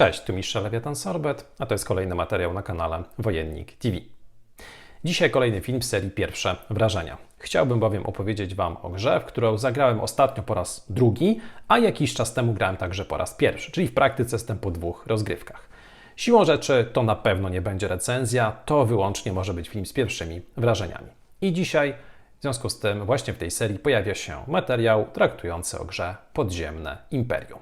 Cześć, tu Mistrz Lewiatan Sorbet, a to jest kolejny materiał na kanale Wojennik TV. Dzisiaj kolejny film z serii Pierwsze Wrażenia. Chciałbym bowiem opowiedzieć Wam o grze, w którą zagrałem ostatnio po raz drugi, a jakiś czas temu grałem także po raz pierwszy, czyli w praktyce jestem po dwóch rozgrywkach. Siłą rzeczy to na pewno nie będzie recenzja, to wyłącznie może być film z pierwszymi wrażeniami. I dzisiaj w związku z tym właśnie w tej serii pojawia się materiał traktujący o grze Podziemne Imperium.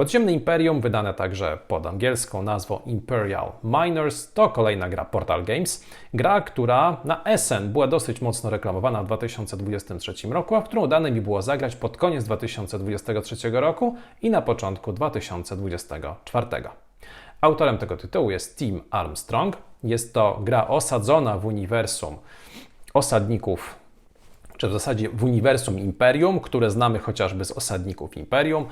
Podziemne Imperium, wydane także pod angielską nazwą Imperial Miners, to kolejna gra Portal Games. Gra, która na Essen była dosyć mocno reklamowana w 2023 roku, a którą dane mi było zagrać pod koniec 2023 roku i na początku 2024. Autorem tego tytułu jest Tim Armstrong. Jest to gra osadzona w uniwersum osadników czy w zasadzie w uniwersum Imperium, które znamy chociażby z osadników Imperium.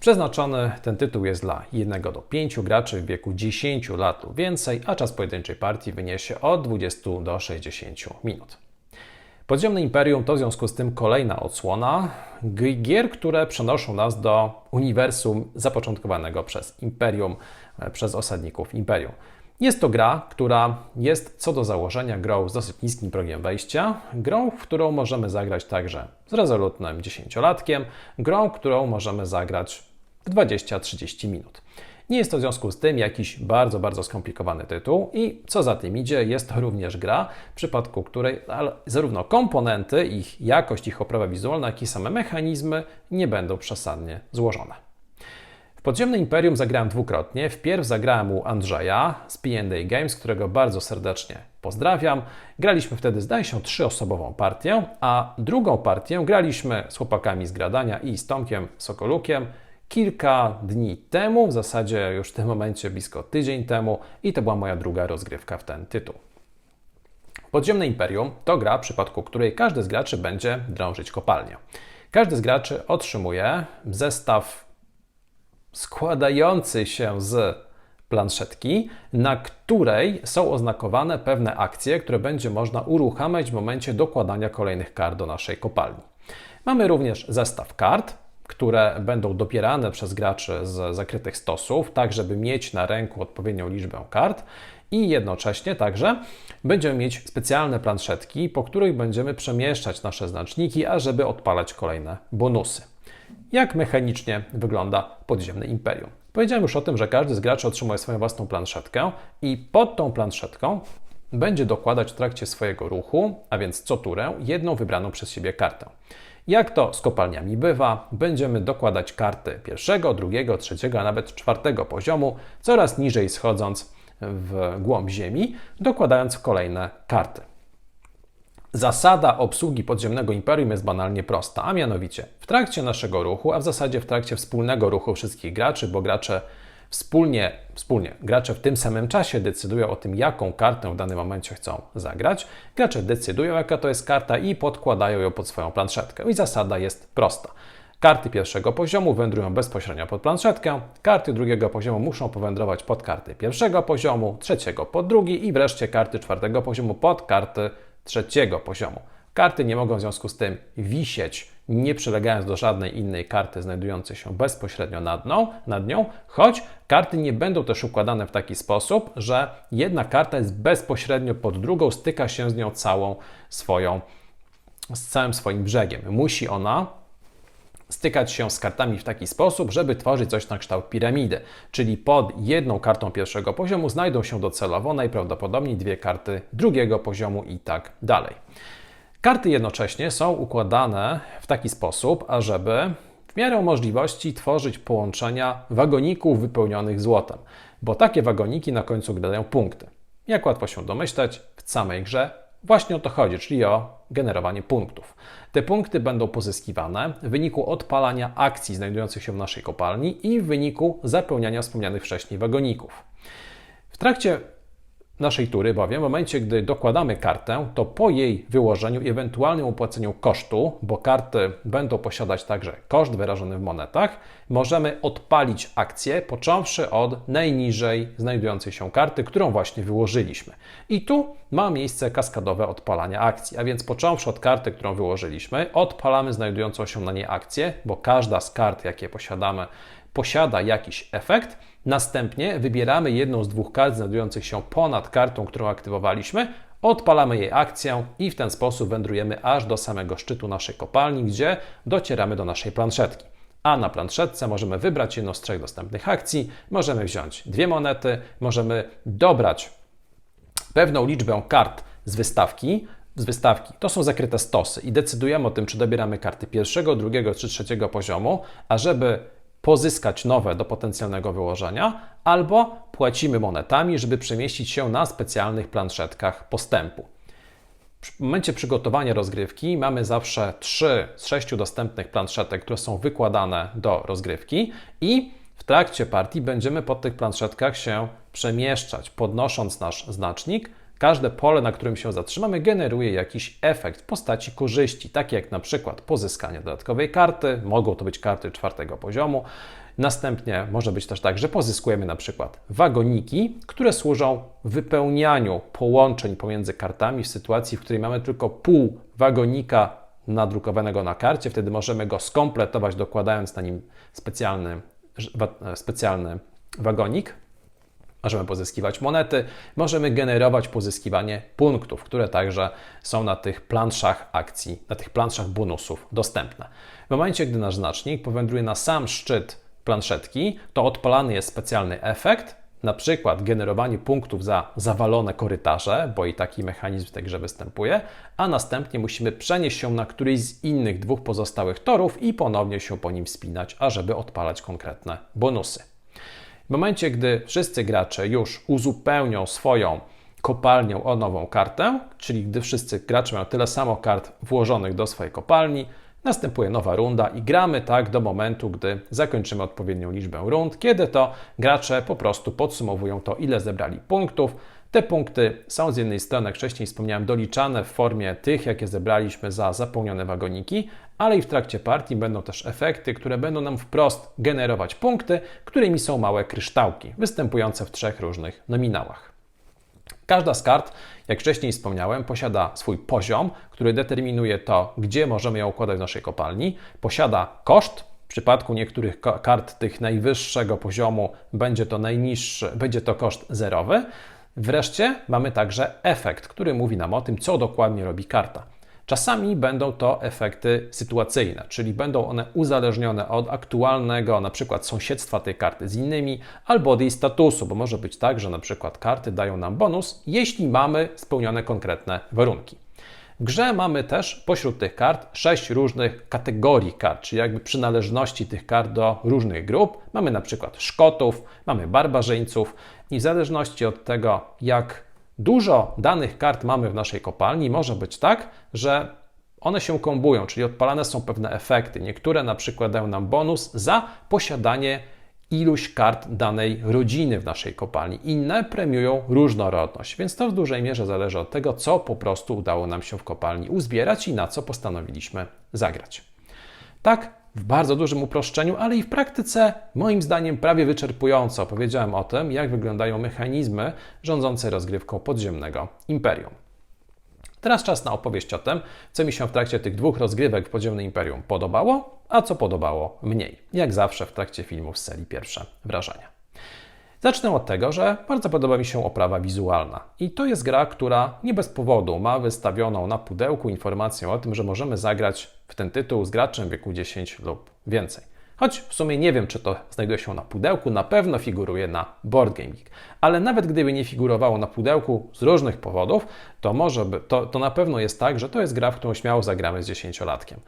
Przeznaczony ten tytuł jest dla 1 do 5 graczy w wieku 10 lat lub więcej, a czas pojedynczej partii wyniesie od 20 do 60 minut. Podziemne Imperium to w związku z tym kolejna odsłona gier, które przenoszą nas do uniwersum zapoczątkowanego przez Imperium, e, przez osadników Imperium. Jest to gra, która jest co do założenia grą z dosyć niskim progiem wejścia, grą, w którą możemy zagrać także z rezolutnym dziesięciolatkiem, grą, którą możemy zagrać w 20-30 minut. Nie jest to w związku z tym jakiś bardzo, bardzo skomplikowany tytuł i co za tym idzie, jest to również gra, w przypadku której zarówno komponenty, ich jakość, ich oprawa wizualna, jak i same mechanizmy nie będą przesadnie złożone. W Podziemne Imperium zagrałem dwukrotnie. Wpierw zagrałem u Andrzeja z P&A Games, którego bardzo serdecznie pozdrawiam. Graliśmy wtedy, zdaje się, trzyosobową partię, a drugą partię graliśmy z chłopakami z Gradania i z Tomkiem Sokolukiem kilka dni temu, w zasadzie już w tym momencie blisko tydzień temu, i to była moja druga rozgrywka w ten tytuł. Podziemne Imperium to gra, w przypadku której każdy z graczy będzie drążyć kopalnię. Każdy z graczy otrzymuje zestaw składający się z planszetki, na której są oznakowane pewne akcje, które będzie można uruchamiać w momencie dokładania kolejnych kart do naszej kopalni. Mamy również zestaw kart, które będą dopierane przez graczy z zakrytych stosów, tak żeby mieć na ręku odpowiednią liczbę kart i jednocześnie także będziemy mieć specjalne planszetki, po których będziemy przemieszczać nasze znaczniki, ażeby odpalać kolejne bonusy. Jak mechanicznie wygląda podziemne imperium? Powiedziałem już o tym, że każdy z graczy otrzymuje swoją własną planszetkę i pod tą planszetką będzie dokładać w trakcie swojego ruchu, a więc co turę, jedną wybraną przez siebie kartę. Jak to z kopalniami bywa, będziemy dokładać karty pierwszego, drugiego, trzeciego, a nawet czwartego poziomu, coraz niżej schodząc w głąb ziemi, dokładając kolejne karty. Zasada obsługi podziemnego imperium jest banalnie prosta, a mianowicie w trakcie naszego ruchu, a w zasadzie w trakcie wspólnego ruchu wszystkich graczy, bo gracze wspólnie, wspólnie gracze w tym samym czasie decydują o tym, jaką kartę w danym momencie chcą zagrać. Gracze decydują, jaka to jest karta i podkładają ją pod swoją planszetkę. I zasada jest prosta. Karty pierwszego poziomu wędrują bezpośrednio pod planszetkę, karty drugiego poziomu muszą powędrować pod karty pierwszego poziomu, trzeciego pod drugi i wreszcie karty czwartego poziomu pod karty trzeciego poziomu. Karty nie mogą w związku z tym wisieć, nie przylegając do żadnej innej karty znajdującej się bezpośrednio nad nią, nad nią, choć karty nie będą też układane w taki sposób, że jedna karta jest bezpośrednio pod drugą, styka się z nią całą swoją, z całym swoim brzegiem. Musi ona stykać się z kartami w taki sposób, żeby tworzyć coś na kształt piramidy, czyli pod jedną kartą pierwszego poziomu znajdą się docelowo najprawdopodobniej dwie karty drugiego poziomu i tak dalej. Karty jednocześnie są układane w taki sposób, ażeby w miarę możliwości tworzyć połączenia wagoników wypełnionych złotem, bo takie wagoniki na końcu dają punkty. Jak łatwo się domyśleć, w samej grze właśnie o to chodzi, czyli o generowanie punktów. Te punkty będą pozyskiwane w wyniku odpalania akcji znajdujących się w naszej kopalni i w wyniku zapełniania wspomnianych wcześniej wagoników. W trakcie naszej tury, bowiem w momencie, gdy dokładamy kartę, to po jej wyłożeniu i ewentualnym opłaceniu kosztu, bo karty będą posiadać także koszt wyrażony w monetach, możemy odpalić akcję, począwszy od najniżej znajdującej się karty, którą właśnie wyłożyliśmy. I tu ma miejsce kaskadowe odpalanie akcji, a więc począwszy od karty, którą wyłożyliśmy, odpalamy znajdującą się na niej akcję, bo każda z kart, jakie posiadamy, posiada jakiś efekt. Następnie wybieramy jedną z dwóch kart znajdujących się ponad kartą, którą aktywowaliśmy, odpalamy jej akcję i w ten sposób wędrujemy aż do samego szczytu naszej kopalni, gdzie docieramy do naszej planszetki. A na planszetce możemy wybrać jedną z trzech dostępnych akcji, możemy wziąć dwie monety, możemy dobrać pewną liczbę kart z wystawki, z wystawki. To są zakryte stosy i decydujemy o tym, czy dobieramy karty pierwszego, drugiego czy trzeciego poziomu, a żeby pozyskać nowe do potencjalnego wyłożenia, albo płacimy monetami, żeby przemieścić się na specjalnych planszetkach postępu. W momencie przygotowania rozgrywki mamy zawsze trzy z sześciu dostępnych planszetek, które są wykładane do rozgrywki i w trakcie partii będziemy po tych planszetkach się przemieszczać, podnosząc nasz znacznik. Każde pole, na którym się zatrzymamy, generuje jakiś efekt w postaci korzyści, takie jak na przykład pozyskanie dodatkowej karty, mogą to być karty czwartego poziomu. Następnie może być też tak, że pozyskujemy na przykład wagoniki, które służą wypełnianiu połączeń pomiędzy kartami w sytuacji, w której mamy tylko pół wagonika nadrukowanego na karcie. Wtedy możemy go skompletować, dokładając na nim specjalny, specjalny wagonik. Możemy pozyskiwać monety, możemy generować pozyskiwanie punktów, które także są na tych planszach akcji, na tych planszach bonusów dostępne. W momencie, gdy nasz znacznik powędruje na sam szczyt planszetki, to odpalany jest specjalny efekt, na przykład generowanie punktów za zawalone korytarze, bo i taki mechanizm w tej grze występuje, a następnie musimy przenieść się na któryś z innych dwóch pozostałych torów i ponownie się po nim wspinać, ażeby odpalać konkretne bonusy. W momencie, gdy wszyscy gracze już uzupełnią swoją kopalnię o nową kartę, czyli gdy wszyscy gracze mają tyle samo kart włożonych do swojej kopalni, następuje nowa runda i gramy tak do momentu, gdy zakończymy odpowiednią liczbę rund, kiedy to gracze po prostu podsumowują to, ile zebrali punktów. Te punkty są z jednej strony, jak wcześniej wspomniałem, doliczane w formie tych, jakie zebraliśmy za zapełnione wagoniki, ale i w trakcie partii będą też efekty, które będą nam wprost generować punkty, którymi są małe kryształki, występujące w trzech różnych nominałach. Każda z kart, jak wcześniej wspomniałem, posiada swój poziom, który determinuje to, gdzie możemy ją układać w naszej kopalni. Posiada koszt. W przypadku niektórych kart tych najwyższego poziomu będzie to najniższy, będzie to koszt zerowy. Wreszcie mamy także efekt, który mówi nam o tym, co dokładnie robi karta. Czasami będą to efekty sytuacyjne, czyli będą one uzależnione od aktualnego na przykład sąsiedztwa tej karty z innymi albo od jej statusu, bo może być tak, że na przykład karty dają nam bonus, jeśli mamy spełnione konkretne warunki. W grze mamy też pośród tych kart sześć różnych kategorii kart, czyli jakby przynależności tych kart do różnych grup. Mamy na przykład Szkotów, mamy barbarzyńców i w zależności od tego, jak dużo danych kart mamy w naszej kopalni, może być tak, że one się kombują, czyli odpalane są pewne efekty. Niektóre na przykład dają nam bonus za posiadanie iluś kart danej rodziny w naszej kopalni. Inne premiują różnorodność, więc to w dużej mierze zależy od tego, co po prostu udało nam się w kopalni uzbierać i na co postanowiliśmy zagrać. Tak, w bardzo dużym uproszczeniu, ale i w praktyce, moim zdaniem, prawie wyczerpująco opowiedziałem o tym, jak wyglądają mechanizmy rządzące rozgrywką podziemnego imperium. Teraz czas na opowieść o tym, co mi się w trakcie tych dwóch rozgrywek w Podziemnym Imperium podobało, a co podobało mniej. Jak zawsze w trakcie filmów z serii Pierwsze Wrażenia. Zacznę od tego, że bardzo podoba mi się oprawa wizualna. I to jest gra, która nie bez powodu ma wystawioną na pudełku informację o tym, że możemy zagrać w ten tytuł z graczem wieku 10 lub więcej. Choć w sumie nie wiem, czy to znajduje się na pudełku, na pewno figuruje na Board Game Geek. Ale nawet gdyby nie figurowało na pudełku z różnych powodów, to może by, to, to na pewno jest tak, że to jest gra, w którą śmiało zagramy z dziesięciolatkiem.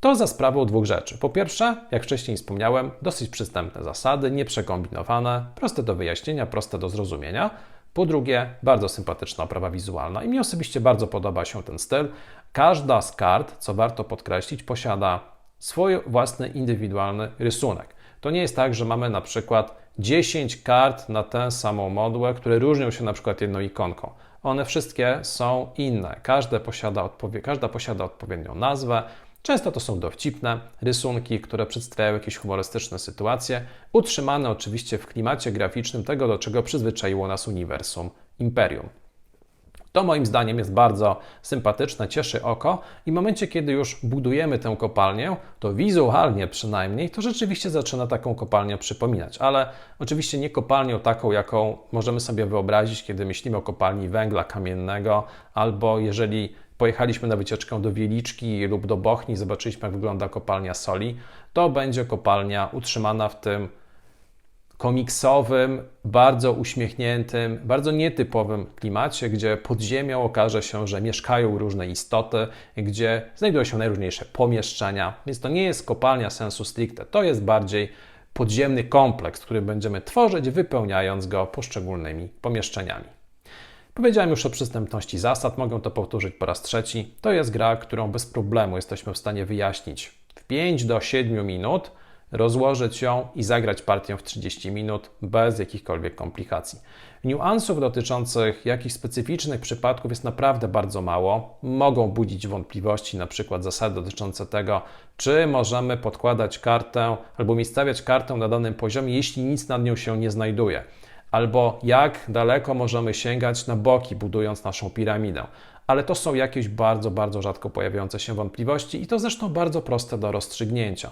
To za sprawą dwóch rzeczy. Po pierwsze, jak wcześniej wspomniałem, dosyć przystępne zasady, nieprzekombinowane, proste do wyjaśnienia, proste do zrozumienia. Po drugie, bardzo sympatyczna oprawa wizualna i mi osobiście bardzo podoba się ten styl. Każda z kart, co warto podkreślić, posiada swój własny indywidualny rysunek. To nie jest tak, że mamy na przykład 10 kart na tę samą modłę, które różnią się na przykład jedną ikonką. One wszystkie są inne. Każda posiada, odpowie- każda posiada odpowiednią nazwę, Często to są dowcipne rysunki, które przedstawiają jakieś humorystyczne sytuacje, utrzymane oczywiście w klimacie graficznym tego, do czego przyzwyczaiło nas uniwersum Imperium. To moim zdaniem jest bardzo sympatyczne, cieszy oko i w momencie, kiedy już budujemy tę kopalnię, to wizualnie przynajmniej, to rzeczywiście zaczyna taką kopalnię przypominać. Ale oczywiście nie kopalnią taką, jaką możemy sobie wyobrazić, kiedy myślimy o kopalni węgla kamiennego, albo jeżeli pojechaliśmy na wycieczkę do Wieliczki lub do Bochni, zobaczyliśmy jak wygląda kopalnia soli, to będzie kopalnia utrzymana w tym komiksowym, bardzo uśmiechniętym, bardzo nietypowym klimacie, gdzie pod ziemią okaże się, że mieszkają różne istoty, gdzie znajdują się najróżniejsze pomieszczenia. Więc to nie jest kopalnia sensu stricte, to jest bardziej podziemny kompleks, który będziemy tworzyć, wypełniając go poszczególnymi pomieszczeniami. Powiedziałem już o przystępności zasad, mogę to powtórzyć po raz trzeci. To jest gra, którą bez problemu jesteśmy w stanie wyjaśnić w 5 do 7 minut rozłożyć ją i zagrać partię w 30 minut bez jakichkolwiek komplikacji. Niuansów dotyczących jakichś specyficznych przypadków jest naprawdę bardzo mało. Mogą budzić wątpliwości, na przykład zasady dotyczące tego, czy możemy podkładać kartę albo umiejscawiać kartę na danym poziomie, jeśli nic nad nią się nie znajduje. Albo jak daleko możemy sięgać na boki, budując naszą piramidę ale to są jakieś bardzo, bardzo rzadko pojawiające się wątpliwości i to zresztą bardzo proste do rozstrzygnięcia.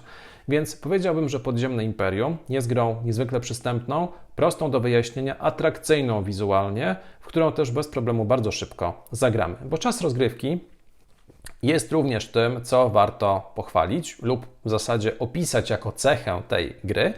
Więc powiedziałbym, że Podziemne Imperium jest grą niezwykle przystępną, prostą do wyjaśnienia, atrakcyjną wizualnie, w którą też bez problemu bardzo szybko zagramy. Bo czas rozgrywki jest również tym, co warto pochwalić lub w zasadzie opisać jako cechę tej gry,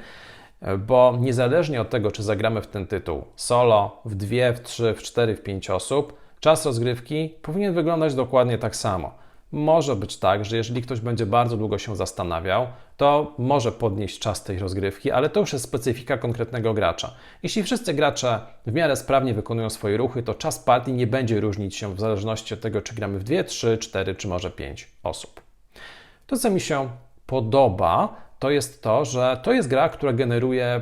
bo niezależnie od tego, czy zagramy w ten tytuł solo, w dwie, w trzy, w cztery, w pięć osób, czas rozgrywki powinien wyglądać dokładnie tak samo. Może być tak, że jeżeli ktoś będzie bardzo długo się zastanawiał, to może podnieść czas tej rozgrywki, ale to już jest specyfika konkretnego gracza. Jeśli wszyscy gracze w miarę sprawnie wykonują swoje ruchy, to czas partii nie będzie różnić się w zależności od tego, czy gramy w 2, 3, 4 czy może 5 osób. To, co mi się podoba, to jest to, że to jest gra, która generuje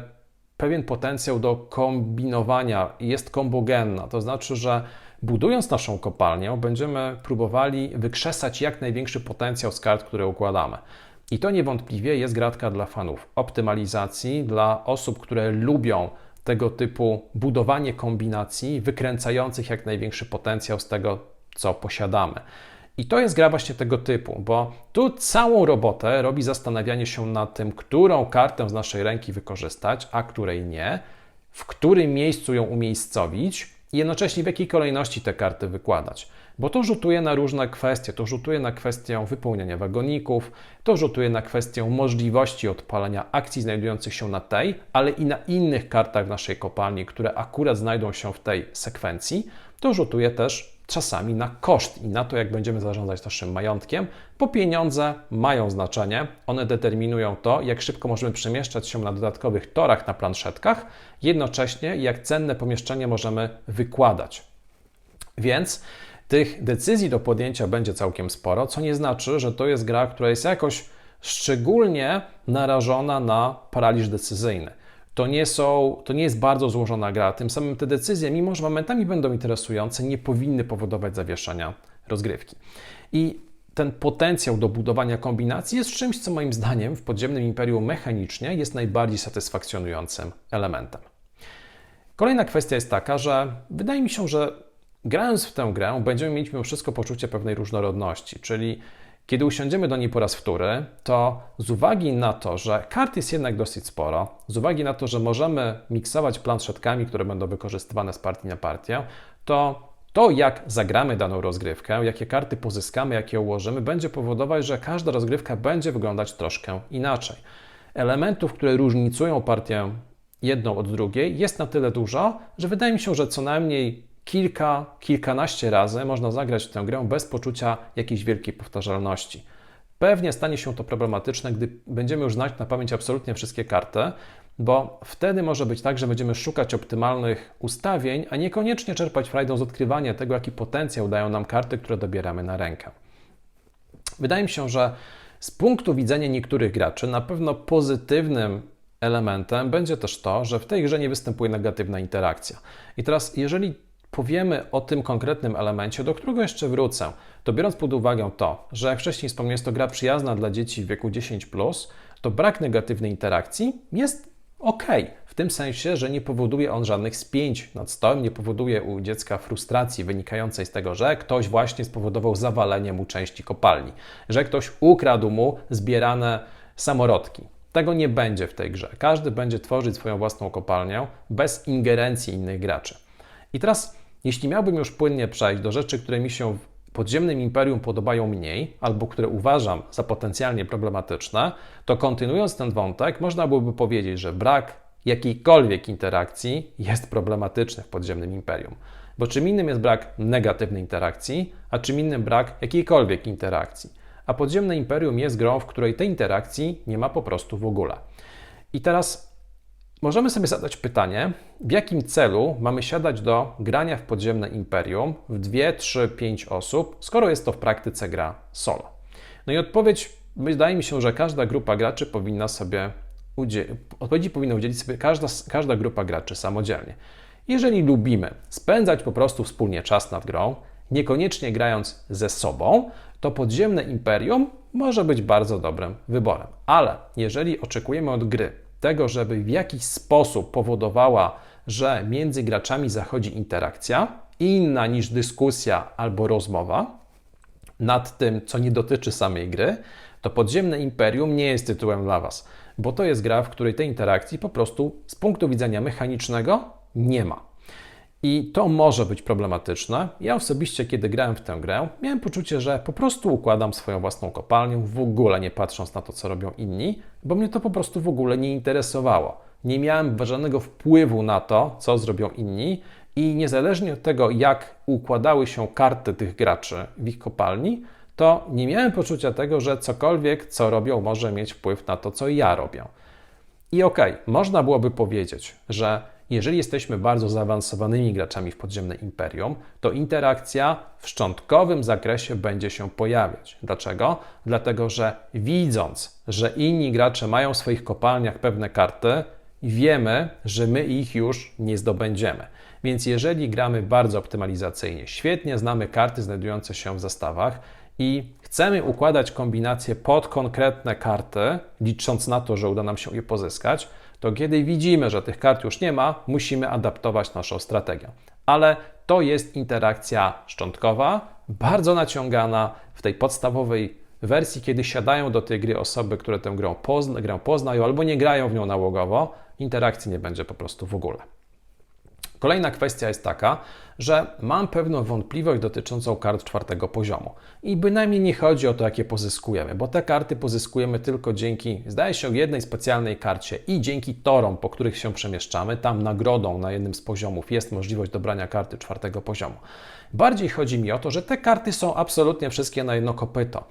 pewien potencjał do kombinowania i jest kombogenna. To znaczy, że budując naszą kopalnię, będziemy próbowali wykrzesać jak największy potencjał z kart, które układamy. I to niewątpliwie jest gratka dla fanów optymalizacji, dla osób, które lubią tego typu budowanie kombinacji wykręcających jak największy potencjał z tego, co posiadamy. I to jest gra właśnie tego typu, bo tu całą robotę robi zastanawianie się nad tym, którą kartę z naszej ręki wykorzystać, a której nie, w którym miejscu ją umiejscowić i jednocześnie w jakiej kolejności te karty wykładać. Bo to rzutuje na różne kwestie. To rzutuje na kwestię wypełniania wagoników, to rzutuje na kwestię możliwości odpalania akcji znajdujących się na tej, ale i na innych kartach w naszej kopalni, które akurat znajdą się w tej sekwencji. To rzutuje też czasami na koszt i na to, jak będziemy zarządzać naszym majątkiem, bo pieniądze mają znaczenie. One determinują to, jak szybko możemy przemieszczać się na dodatkowych torach na planszetkach, jednocześnie jak cenne pomieszczenie możemy wykładać. Więc tych decyzji do podjęcia będzie całkiem sporo, co nie znaczy, że to jest gra, która jest jakoś szczególnie narażona na paraliż decyzyjny to nie, są, to nie jest bardzo złożona gra. Tym samym te decyzje, mimo że momentami będą interesujące, nie powinny powodować zawieszenia rozgrywki. I ten potencjał do budowania kombinacji jest czymś, co moim zdaniem w podziemnym imperium mechanicznie jest najbardziej satysfakcjonującym elementem. Kolejna kwestia jest taka, że wydaje mi się, że grając w tę grę będziemy mieć mimo wszystko poczucie pewnej różnorodności, czyli kiedy usiądziemy do niej po raz wtóry, to z uwagi na to, że kart jest jednak dosyć sporo, z uwagi na to, że możemy miksować planszetkami, które będą wykorzystywane z partii na partię, to to, jak zagramy daną rozgrywkę, jakie karty pozyskamy, jakie ułożymy, będzie powodować, że każda rozgrywka będzie wyglądać troszkę inaczej. Elementów, które różnicują partię jedną od drugiej, jest na tyle dużo, że wydaje mi się, że co najmniej kilka, kilkanaście razy można zagrać w tę grę bez poczucia jakiejś wielkiej powtarzalności. Pewnie stanie się to problematyczne, gdy będziemy już znać na pamięć absolutnie wszystkie karty, bo wtedy może być tak, że będziemy szukać optymalnych ustawień, a niekoniecznie czerpać frajdą z odkrywania tego, jaki potencjał dają nam karty, które dobieramy na rękę. Wydaje mi się, że z punktu widzenia niektórych graczy na pewno pozytywnym elementem będzie też to, że w tej grze nie występuje negatywna interakcja. I teraz, jeżeli powiemy o tym konkretnym elemencie, do którego jeszcze wrócę, to biorąc pod uwagę to, że jak wcześniej wspomniałem, jest to gra przyjazna dla dzieci w wieku 10, to brak negatywnej interakcji jest okej, w tym sensie, że nie powoduje on żadnych spięć nad stołem, nie powoduje u dziecka frustracji wynikającej z tego, że ktoś właśnie spowodował zawalenie mu części kopalni, że ktoś ukradł mu zbierane samorodki. Tego nie będzie w tej grze. Każdy będzie tworzyć swoją własną kopalnię bez ingerencji innych graczy. I teraz, jeśli miałbym już płynnie przejść do rzeczy, które mi się w podziemnym imperium podobają mniej, albo które uważam za potencjalnie problematyczne, to kontynuując ten wątek, można byłoby powiedzieć, że brak jakiejkolwiek interakcji jest problematyczny w podziemnym imperium. Bo czym innym jest brak negatywnej interakcji, a czym innym brak jakiejkolwiek interakcji. A podziemne imperium jest grą, w której tej interakcji nie ma po prostu w ogóle. I teraz możemy sobie zadać pytanie, w jakim celu mamy siadać do grania w podziemne imperium w 2, 3, 5 osób, skoro jest to w praktyce gra solo. No i odpowiedź, wydaje mi się, że każda grupa graczy powinna sobie odpowiedzi powinna udzielić sobie każda, każda grupa graczy samodzielnie. Jeżeli lubimy spędzać po prostu wspólnie czas nad grą, niekoniecznie grając ze sobą, to podziemne imperium może być bardzo dobrym wyborem. Ale jeżeli oczekujemy od gry tego, żeby w jakiś sposób powodowała, że między graczami zachodzi interakcja inna niż dyskusja albo rozmowa nad tym, co nie dotyczy samej gry, to podziemne imperium nie jest tytułem dla Was, bo to jest gra, w której tej interakcji po prostu z punktu widzenia mechanicznego nie ma. I to może być problematyczne. Ja osobiście, kiedy grałem w tę grę, miałem poczucie, że po prostu układam swoją własną kopalnię, w ogóle nie patrząc na to, co robią inni, bo mnie to po prostu w ogóle nie interesowało. Nie miałem żadnego wpływu na to, co zrobią inni, i niezależnie od tego, jak układały się karty tych graczy w ich kopalni, to nie miałem poczucia tego, że cokolwiek, co robią, może mieć wpływ na to, co ja robię. I okej, okay, można byłoby powiedzieć, że jeżeli jesteśmy bardzo zaawansowanymi graczami w podziemne imperium, to interakcja w szczątkowym zakresie będzie się pojawiać. Dlaczego? Dlatego, że widząc, że inni gracze mają w swoich kopalniach pewne karty, wiemy, że my ich już nie zdobędziemy. Więc jeżeli gramy bardzo optymalizacyjnie, świetnie znamy karty znajdujące się w zestawach i chcemy układać kombinacje pod konkretne karty, licząc na to, że uda nam się je pozyskać, to kiedy widzimy, że tych kart już nie ma, musimy adaptować naszą strategię. Ale to jest interakcja szczątkowa, bardzo naciągana w tej podstawowej wersji, kiedy siadają do tej gry osoby, które tę grę, pozna, grę poznają albo nie grają w nią nałogowo, interakcji nie będzie po prostu w ogóle. Kolejna kwestia jest taka, że mam pewną wątpliwość dotyczącą kart czwartego poziomu. I bynajmniej nie chodzi o to, jakie pozyskujemy, bo te karty pozyskujemy tylko dzięki, zdaje się, jednej specjalnej karcie i dzięki torom, po których się przemieszczamy. Tam nagrodą na jednym z poziomów jest możliwość dobrania karty czwartego poziomu. Bardziej chodzi mi o to, że te karty są absolutnie wszystkie na jedno kopyto.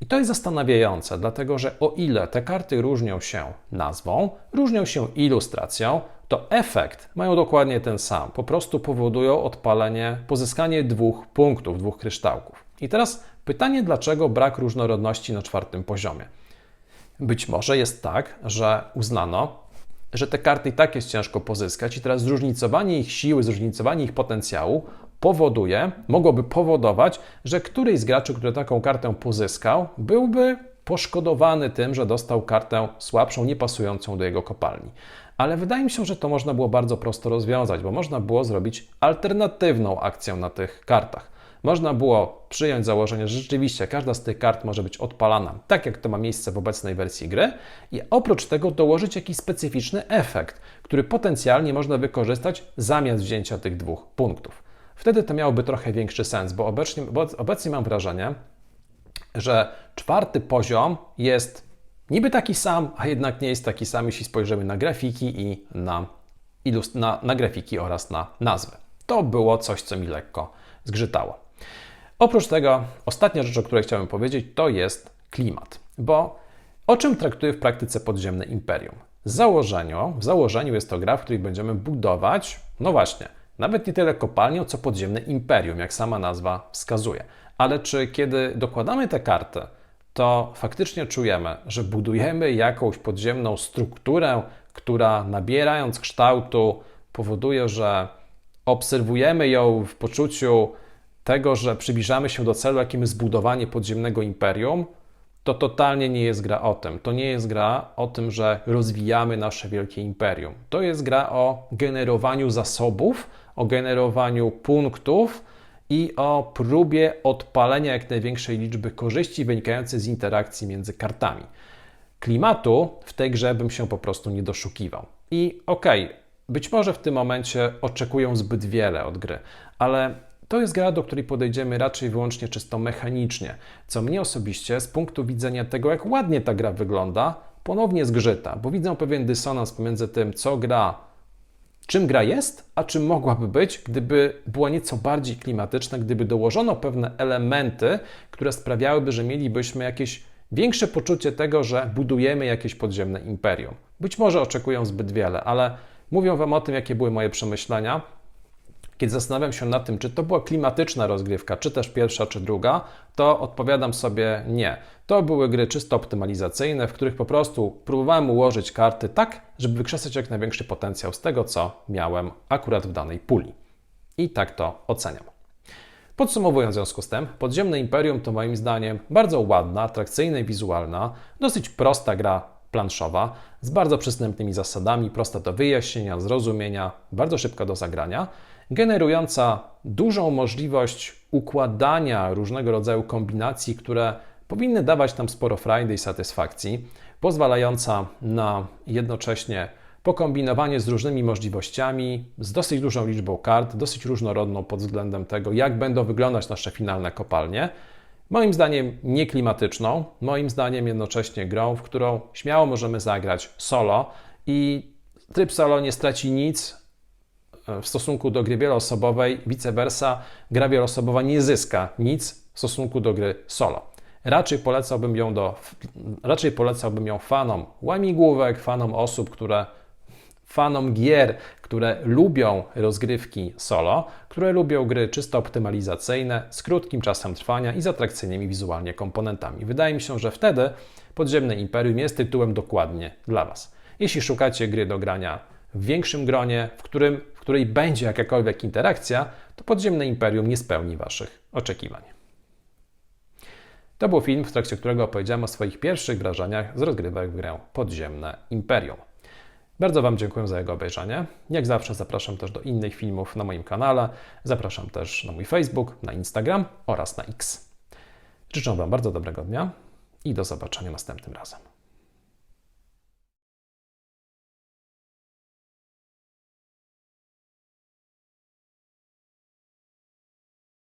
I to jest zastanawiające, dlatego że o ile te karty różnią się nazwą, różnią się ilustracją, to efekt mają dokładnie ten sam. Po prostu powodują odpalenie, pozyskanie dwóch punktów, dwóch kryształków. I teraz pytanie, dlaczego brak różnorodności na czwartym poziomie? Być może jest tak, że uznano, że te karty i tak jest ciężko pozyskać, i teraz zróżnicowanie ich siły, zróżnicowanie ich potencjału powoduje, mogłoby powodować, że któryś z graczy, który taką kartę pozyskał, byłby poszkodowany tym, że dostał kartę słabszą, niepasującą do jego kopalni. Ale wydaje mi się, że to można było bardzo prosto rozwiązać, bo można było zrobić alternatywną akcję na tych kartach. Można było przyjąć założenie, że rzeczywiście każda z tych kart może być odpalana, tak jak to ma miejsce w obecnej wersji gry, i oprócz tego dołożyć jakiś specyficzny efekt, który potencjalnie można wykorzystać zamiast wzięcia tych dwóch punktów. Wtedy to miałoby trochę większy sens, bo obecnie, bo obecnie mam wrażenie, że czwarty poziom jest niby taki sam, a jednak nie jest taki sam, jeśli spojrzymy na grafiki i na, na, na grafiki oraz na nazwy. To było coś, co mi lekko zgrzytało. Oprócz tego, ostatnia rzecz, o której chciałem powiedzieć, to jest klimat. Bo o czym traktuje w praktyce podziemne imperium? Założeniu, w założeniu jest to gra, w której będziemy budować, no właśnie, nawet nie tyle kopalnię, co podziemne imperium, jak sama nazwa wskazuje. Ale czy kiedy dokładamy te karty, to faktycznie czujemy, że budujemy jakąś podziemną strukturę, która nabierając kształtu powoduje, że obserwujemy ją w poczuciu tego, że przybliżamy się do celu, jakim jest zbudowanie podziemnego imperium, To totalnie nie jest gra o tym. To nie jest gra o tym, że rozwijamy nasze wielkie imperium. To jest gra o generowaniu zasobów, o generowaniu punktów i o próbie odpalenia jak największej liczby korzyści wynikających z interakcji między kartami. Klimatu w tej grze bym się po prostu nie doszukiwał. I okej, okay, być może w tym momencie oczekują zbyt wiele od gry, ale to jest gra, do której podejdziemy raczej wyłącznie czysto mechanicznie, co mnie osobiście z punktu widzenia tego, jak ładnie ta gra wygląda, ponownie zgrzyta, bo widzę pewien dysonans pomiędzy tym, co gra, czym gra jest, a czym mogłaby być, gdyby była nieco bardziej klimatyczna, gdyby dołożono pewne elementy, które sprawiałyby, że mielibyśmy jakieś większe poczucie tego, że budujemy jakieś podziemne imperium. Być może oczekują zbyt wiele, ale mówią Wam o tym, jakie były moje przemyślenia. Kiedy zastanawiam się nad tym, czy to była klimatyczna rozgrywka, czy też pierwsza, czy druga, to odpowiadam sobie nie. To były gry czysto optymalizacyjne, w których po prostu próbowałem ułożyć karty tak, żeby wykrzesać jak największy potencjał z tego, co miałem akurat w danej puli. I tak to oceniam. Podsumowując w związku z tym, Podziemne Imperium to moim zdaniem bardzo ładna, atrakcyjna i wizualna, dosyć prosta gra planszowa, z bardzo przystępnymi zasadami, prosta do wyjaśnienia, zrozumienia, bardzo szybka do zagrania, generująca dużą możliwość układania różnego rodzaju kombinacji, które powinny dawać nam sporo frajdy i satysfakcji, pozwalająca na jednocześnie pokombinowanie z różnymi możliwościami, z dosyć dużą liczbą kart, dosyć różnorodną pod względem tego, jak będą wyglądać nasze finalne kopalnie. Moim zdaniem nieklimatyczną, moim zdaniem jednocześnie grą, w którą śmiało możemy zagrać solo i tryb solo nie straci nic w stosunku do gry wieloosobowej, vice gra wieloosobowa nie zyska nic w stosunku do gry solo. Raczej polecałbym ją, do, raczej polecałbym ją fanom łamigłówek, fanom osób, które fanom gier, które lubią rozgrywki solo, które lubią gry czysto optymalizacyjne, z krótkim czasem trwania i z atrakcyjnymi wizualnie komponentami. Wydaje mi się, że wtedy Podziemne Imperium jest tytułem dokładnie dla Was. Jeśli szukacie gry do grania w większym gronie, w, którym, w której będzie jakakolwiek interakcja, to Podziemne Imperium nie spełni Waszych oczekiwań. To był film, w trakcie którego opowiedziałem o swoich pierwszych wrażeniach z rozgrywek w grę Podziemne Imperium. Bardzo Wam dziękuję za jego obejrzenie. Jak zawsze zapraszam też do innych filmów na moim kanale. Zapraszam też na mój Facebook, na Instagram oraz na X. Życzę Wam bardzo dobrego dnia i do zobaczenia następnym razem.